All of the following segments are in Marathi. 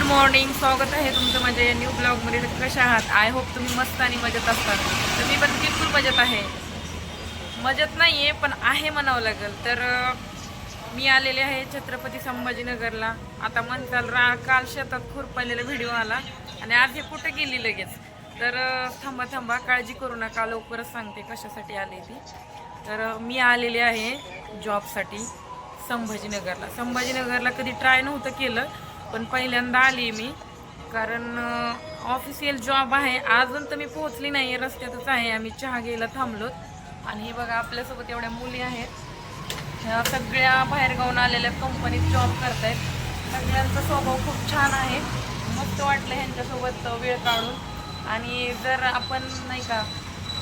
गुड मॉर्निंग स्वागत आहे तुमचं माझ्या या न्यू ब्लॉगमध्ये तर कशा आहात? आय होप तुम्ही मस्त आणि मजेत असतात. तर मी पण बिलकुल मजेत आहे. मजेत नाही आहे पण आहे म्हणावं लागेल. तर मी आलेले आहे छत्रपती संभाजीनगरला. आता म्हणताल रा काल शेतात खुरपालेला व्हिडिओ आला. आणि आज हे कुठं गेली लगेच? तर थांबा थांबा. काळजी करू नका. लवकरच सांगते कशासाठी आले ती. तर मी आलेली आहे जॉबसाठी संभाजीनगरला. संभाजीनगरला कधी ट्राय नव्हतं केलं. पण पहिल्यांदा आली मी. कारण ऑफिशियल जॉब आहे. अजून तर मी पोहोचली नाही रस्त्यातच आहे. आम्ही चहा घ्यायला थांबलो. आणि हे बघा आपल्यासोबत एवढ्या मुली आहेत. ह्या सगळ्या बाहेरगावून आलेल्या कंपनीत जॉब करत आहेत सगळ्यांचा स्वभाव खूप छान आहे. मस्त वाटलं ह्यांच्यासोबत वेळ काढून. आणि जर आपण नाही का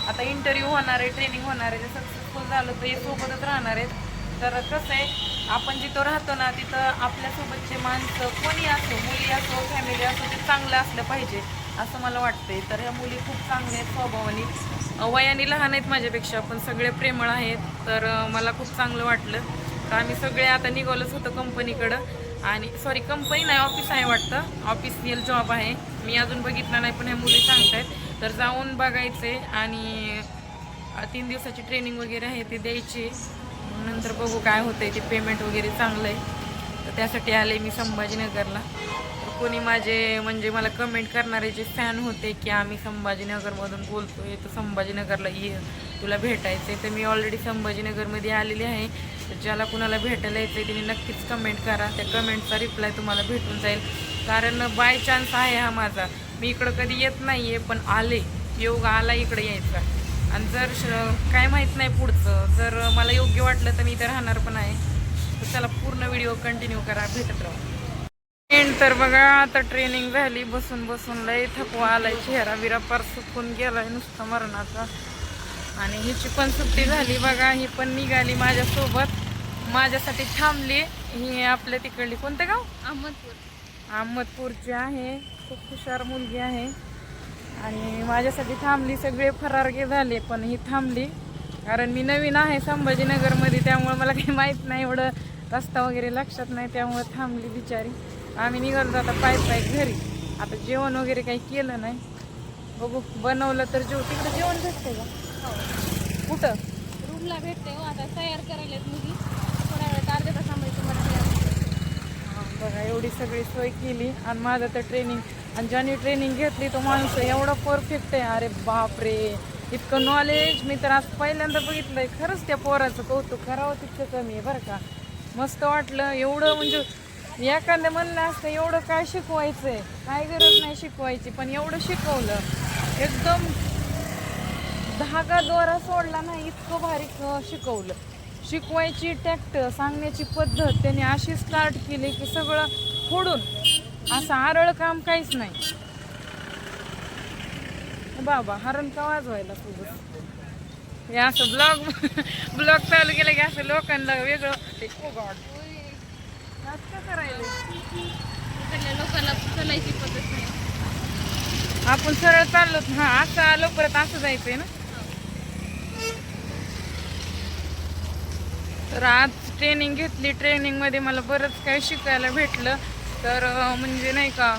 आता इंटरव्ह्यू होणार आहे ट्रेनिंग होणार आहे जर सक्सेसफुल झालं तर हे सोबतच राहणार आहेत. तर कसं आहे आपण जिथं राहतो ना तिथं आपल्यासोबतचे माणसं कोणी असो मुली असो फॅमिली असो ते चांगलं असलं पाहिजे असं मला वाटतंय. तर ह्या मुली खूप चांगल्या आहेत स्वभावाने. वयाने लहान आहेत माझ्यापेक्षा पण सगळे प्रेमळ आहेत. तर मला खूप चांगलं वाटलं. तर आम्ही सगळे आता निघालोच होतो कंपनीकडं. आणि सॉरी कंपनी नाही ऑफिस आहे वाटतं. ऑफिसियल जॉब आहे. मी अजून बघितला नाही पण ह्या मुली सांगतायत तर जाऊन बघायचे आणि तीन दिवसाची ट्रेनिंग वगैरे आहे ते द्यायची. मग नंतर बघू काय होतंय. ते पेमेंट वगैरे चांगलं आहे तर त्यासाठी आले मी संभाजीनगरला. तर कोणी माझे म्हणजे मला कमेंट करणारे जे फॅन होते की आम्ही संभाजीनगरमधून बोलतोय तर संभाजीनगरला ये तुला भेटायचं आहे तर मी ऑलरेडी संभाजीनगरमध्ये आलेली आहे. तर ज्याला कुणाला भेटायला यायचं आहे त्यांनी नक्कीच कमेंट करा. त्या कमेंटचा रिप्लाय तुम्हाला भेटून जाईल. कारण बाय चान्स आहे हा माझा. मी इकडं कधी येत नाही आहे पण आले. योग आला इकडे यायचा. आणि जर श- काय माहीत नाही पुढचं जर मला योग्य वाटलं तर मी इथे राहणार पण आहे. तर चला पूर्ण व्हिडिओ कंटिन्यू करा भेटत राहू. तर बघा आता ट्रेनिंग झाली बसून बसून लय थकवा आलाय चेहरा बिरा पार सुकून गेलाय नुसता मरणाचा. आणि हिची पण सुट्टी झाली बघा ही पण निघाली माझ्यासोबत. माझ्यासाठी थांबली. ही आपल्या तिकडली कोणतं गाव? अहमदपूर. अहमदपूरची आहे. खूप हुशार मुलगी आहे. आणि माझ्यासाठी थांबली सगळे फरारगे झाले पण ही थांबली. कारण मी नवीन आहे संभाजीनगरमध्ये त्यामुळे मला काही माहीत नाही एवढं रस्ता वगैरे लक्षात नाही त्यामुळे थांबली बिचारी. आम्ही निघालो आता पाय पाय घरी. आता जेवण वगैरे काही केलं नाही. बघू बनवलं तर जेव. तिकडे जेवण भेटते का? कुठं? रूमला भेटते हो आता तयार करायला मुली. थोड्या वेळ अर्ध्या तास थांबायचं मला तयार होतं. हा, बघा एवढी सगळी सोय केली. आणि माझं तर ट्रेनिंग आणि ज्याने ट्रेनिंग घेतली तो माणूस एवढा परफेक्ट आहे. अरे बापरे इतकं नॉलेज मी तर आज पहिल्यांदा बघितलंय. खरंच त्या पोराचं कौतुक करावं तितकं कमी आहे बरं का. मस्त वाटलं एवढं म्हणजे एखादं म्हणलं असतं एवढं काय शिकवायचंय? काय गरज नाही शिकवायची पण एवढं शिकवलं. एकदम धागा दोरा सोडला नाही इतकं भारी क- शिकवलं. शिकवायची टॅक्ट सांगण्याची पद्धत त्याने अशी स्टार्ट केली की सगळं फोडून असं आरळ काम काहीच नाही. बाबा हरण का वाजवायला तुझं हे असं ब्लॉग ब्लॉग चालू केलं की असं लोकांना वेगळं करायला लोकांना चालायची पद्धत नाही. आपण सरळ चाललो हा असं आलो परत असं जायचंय ना? तर आज ट्रेनिंग घेतली. ट्रेनिंगमध्ये मला बरंच काही शिकायला भेटलं. तर म्हणजे नाही का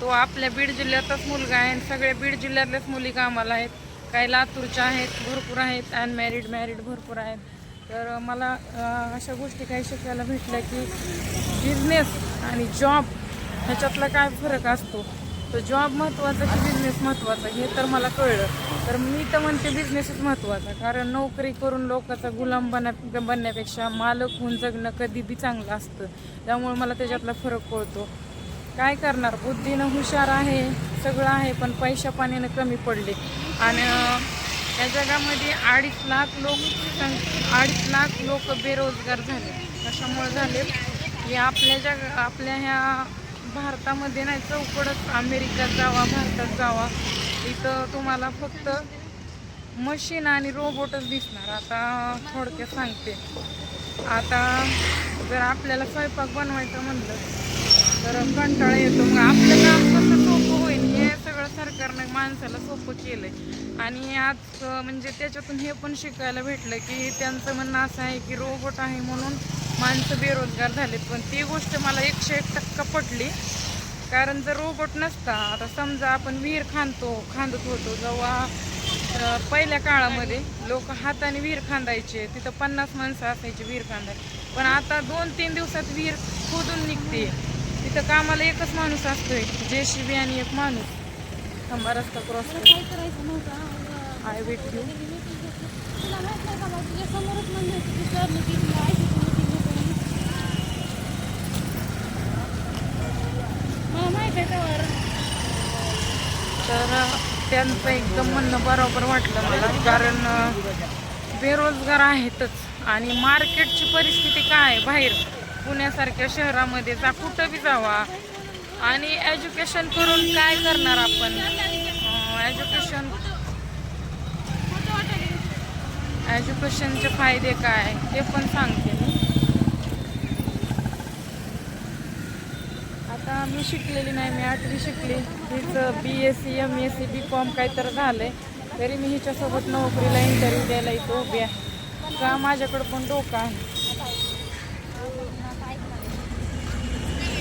तो आपल्या बीड जिल्ह्यातच मुलगा आहे आणि सगळ्या बीड जिल्ह्यातल्याच मुली कामाला आहेत. काही लातूरच्या आहेत भरपूर आहेत अनमॅरिड मॅरिड भरपूर आहेत. तर मला अशा गोष्टी काही शिकायला भेटल्या की बिझनेस आणि जॉब ह्याच्यातला काय फरक असतो? तर जॉब महत्त्वाचा की बिझनेस महत्त्वाचा हे तर मला कळलं. तर मी तर म्हणते बिझनेसच महत्त्वाचा कारण नोकरी करून लोकांचा गुलाम बना बनण्यापेक्षा मालक होऊन जगणं कधी बी चांगलं असतं. त्यामुळे मला त्याच्यातला फरक कळतो. काय करणार? बुद्धीनं हुशार आहे सगळं आहे पण पैशा पाण्यानं कमी पडले. आणि या जगामध्ये अडीच लाख लोक अडीच लाख लोक बेरोजगार झाले. कशामुळे झाले? की आपल्या जग आपल्या ह्या भारतामध्ये नाही चौकडच अमेरिकात जावा भारतात जावा. इथं तुम्हाला फक्त मशीन आणि रोबोटच दिसणार. आता थोडक्यात सांगते. आता जर आपल्याला स्वयंपाक बनवायचं म्हणलं तर कंटाळा येतो. मग आपलं काम सगळं माणसाला सोपं केलं आहे आणि आज म्हणजे त्याच्यातून हे पण शिकायला भेटलं की त्यांचं म्हणणं असं आहे की रोबोट आहे म्हणून माणसं बेरोजगार झालेत. पण ती गोष्ट मला एकशे एक टक्का पटली. कारण जर रोबोट नसता आता समजा आपण विहीर खांदतो खांदत होतो जेव्हा पहिल्या काळामध्ये लोक हाताने विहीर खांदायचे तिथं पन्नास माणसं असायची विहीर खांदाय पण आता दोन तीन दिवसात विहीर खोदून निघते. तिथं कामाला एकच माणूस असतोय जे बी आणि एक माणूस. थांबा रस्ता क्रॉस आय वेट यू तर त्यांचं एकदम म्हणणं बरोबर वाटलं मला कारण बेरोजगार आहेतच. आणि मार्केटची परिस्थिती काय आहे? बाहेर पुण्यासारख्या शहरामध्ये जा कुठं बी जावा. आणि एज्युकेशन करून काय करणार आपण? एज्युकेशन एज्युकेशनचे फायदे काय? ते पण सांगते मी. आता मी शिकलेली नाही मी आठवी शिकली. हिचं B S C M S C B com काय तर झालं झालंय. तरी मी हिच्यासोबत नोकरीला इंटरव्ह्यू द्यायला इथं उभी आहे. का माझ्याकडं पण डोकं आहे?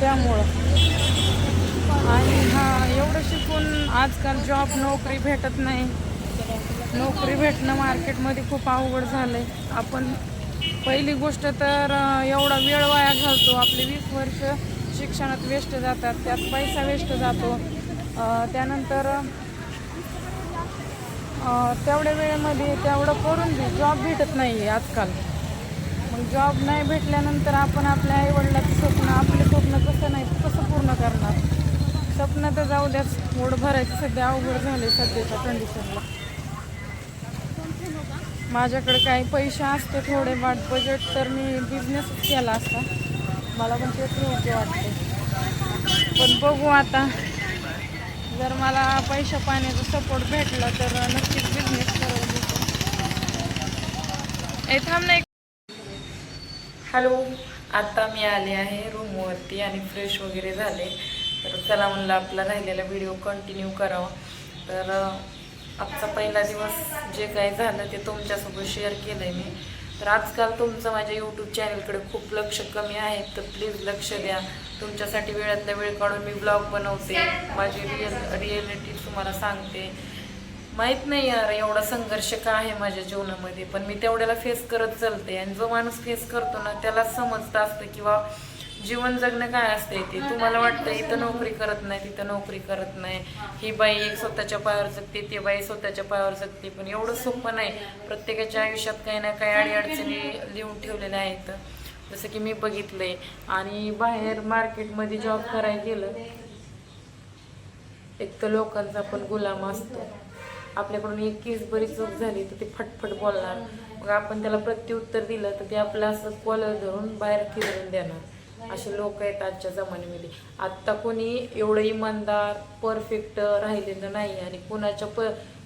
त्यामुळं. आणि हा एवढं शिकून आजकाल जॉब नोकरी भेटत नाही. नोकरी भेटणं मार्केटमध्ये खूप अवघड झालं आहे आपण पहिली गोष्ट तर एवढा वेळ वाया घालतो. आपले वीस वर्ष शिक्षणात वेस्ट जातात. त्यात पैसा वेस्ट जातो. त्यानंतर तेवढ्या वेळेमध्ये तेवढं करून बी जॉब भेटत नाही आहे आजकाल. मग जॉब नाही भेटल्यानंतर आपण आपल्या आईवडिलाचं स्वप्न आपले स्वप्न कसं नाही कसं पूर्ण करणार? स्वप्न तर जाऊ द्याच. पोट भरायचं. सध्या अवघड झाले सध्याच्या कंडिशनला माझ्याकडे काही पैसे असते थोडे वाट बजेट तर मी बिझनेसच केला असता. मला पण तेच योग्य वाटते. पण बघू आता. जर मला पैशा पाण्याचा सपोर्ट भेटला तर नक्कीच बिझनेस करायला ए थांब नाही हॅलो आता मी आले आहे रूमवरती आणि फ्रेश वगैरे झाले. तर चला म्हणलं आपला राहिलेला व्हिडिओ कंटिन्यू करावा. तर आजचा पहिला दिवस जे काही झालं ते तुमच्यासोबत शेअर केलं आहे मी. तर आजकाल तुमचं माझ्या यूट्यूब चॅनलकडे खूप लक्ष कमी आहे तर प्लीज लक्ष द्या. तुमच्यासाठी वेळातल्या वेळ काढून मी ब्लॉग बनवते. माझी रिअल रिअलिटी तुम्हाला सांगते. माहीत नाही यार एवढा संघर्ष का आहे माझ्या जीवनामध्ये? पण मी तेवढ्याला फेस करत चालते. आणि जो माणूस फेस करतो ना त्याला समजतं असतं किंवा जीवन जगणं काय असते ते? तुम्हाला वाटतं इथं नोकरी करत नाही तिथं नोकरी करत नाही. ही बाई एक स्वतःच्या पायावर जगते ती बाई स्वतःच्या पायावर जगते. पण एवढं सोपं नाही. प्रत्येकाच्या आयुष्यात काही ना काही अडीअडचणी लिहून ठेवलेल्या आहेत. जसं की मी बघितलंय. आणि बाहेर मार्केटमध्ये जॉब करायला गेलं एक तर लोकांचा पण गुलाम असतो. आपल्याकडून एक केस बरी चूक झाली तर ते फटफट बोलणार. मग आपण त्याला प्रत्युत्तर दिलं तर ते आपलं असं कॉलर धरून बाहेर फिरवून देणार. असे लोक आहेत आजच्या जमान्यामध्ये. आत्ता कोणी एवढं इमानदार परफेक्ट राहिलेलं नाही आणि कुणाच्या प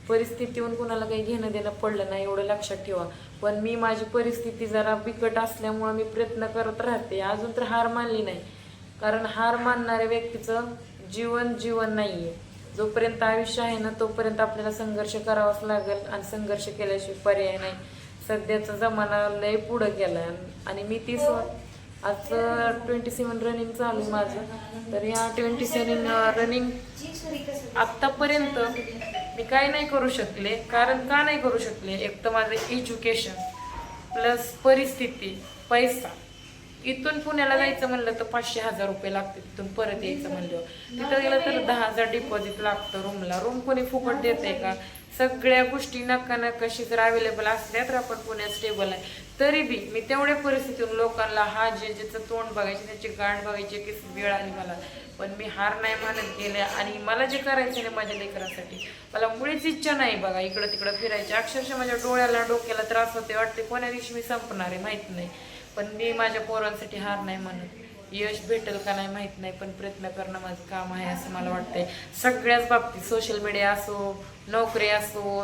परिस्थितीहून कुणाला काही घेणं देणं पडलं नाही एवढं लक्षात ठेवा. पण मी माझी परिस्थिती जरा बिकट असल्यामुळं मी प्रयत्न करत राहते. अजून तर हार मानली नाही. कारण हार मानणाऱ्या व्यक्तीचं जीवन जीवन नाही आहे जोपर्यंत आयुष्य आहे ना तोपर्यंत आपल्याला संघर्ष करावाच लागेल आणि संघर्ष केल्याशिवाय पर्याय नाही. सध्याचा जमाना लय पुढं गेला आणि मी तीस आज ट्वेंटी सेवन रनिंग चालू आहे माझं. तर या ट्वेंटी सेवन रनिंग आत्तापर्यंत मी काय नाही करू शकले. कारण का नाही करू शकले? एक तर माझं एज्युकेशन प्लस परिस्थिती पैसा. इथून पुण्याला जायचं म्हणलं तर पाचशे हजार रुपये लागते तिथून परत यायचं म्हणलं. तिथं गेलं तर दहा हजार डिपॉझिट लागतं रूमला रूम कोणी फुकट देते का? सगळ्या गोष्टी नका नकाशी जर अवेलेबल असल्या तर आपण पुण्यात स्टेबल आहे. तरी बी मी तेवढ्या परिस्थितीतून लोकांना हा जे ज्याचं तोंड बघायचे त्याची गाठ बघायची की वेळ आली मला. पण मी हार नाही मानत गेले आणि मला जे करायचं नाही माझ्या लेकरासाठी. मला मुळीच इच्छा नाही बघा इकडं तिकडं फिरायची. अक्षरशः माझ्या डोळ्याला डोक्याला त्रास होते वाटते कोण्या दिवशी मी संपणार आहे माहीत नाही. पण मी माझ्या पोरांसाठी हार नाही मानत यश भेटेल का नाही माहीत नाही पण प्रयत्न करणं माझं काम आहे असं मला वाटतंय. सगळ्याच बाबतीत सोशल मीडिया असो नोकरी असो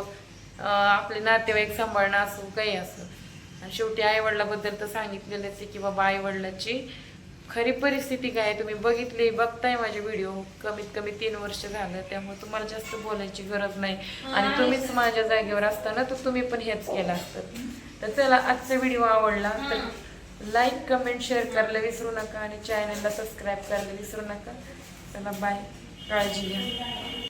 आपले नातेवाईक सांभाळणं असो काही असो. आणि शेवटी आईवडिलाबद्दल तर सांगितलेलंच आहे की बाबा आईवडिलाची खरी परिस्थिती काय आहे? तुम्ही बघितली बघताय माझे व्हिडिओ कमीत कमी तीन वर्ष झालं त्यामुळे तुम्हाला जास्त बोलायची गरज नाही. आणि तुम्हीच माझ्या जागेवर असताना तर तुम्ही पण हेच केलं असतं. तर चला आजचा व्हिडिओ आवडला तर लाईक कमेंट शेअर करायला विसरू नका आणि चॅनलला सबस्क्राईब करायला विसरू नका. चला बाय काळजी घ्या.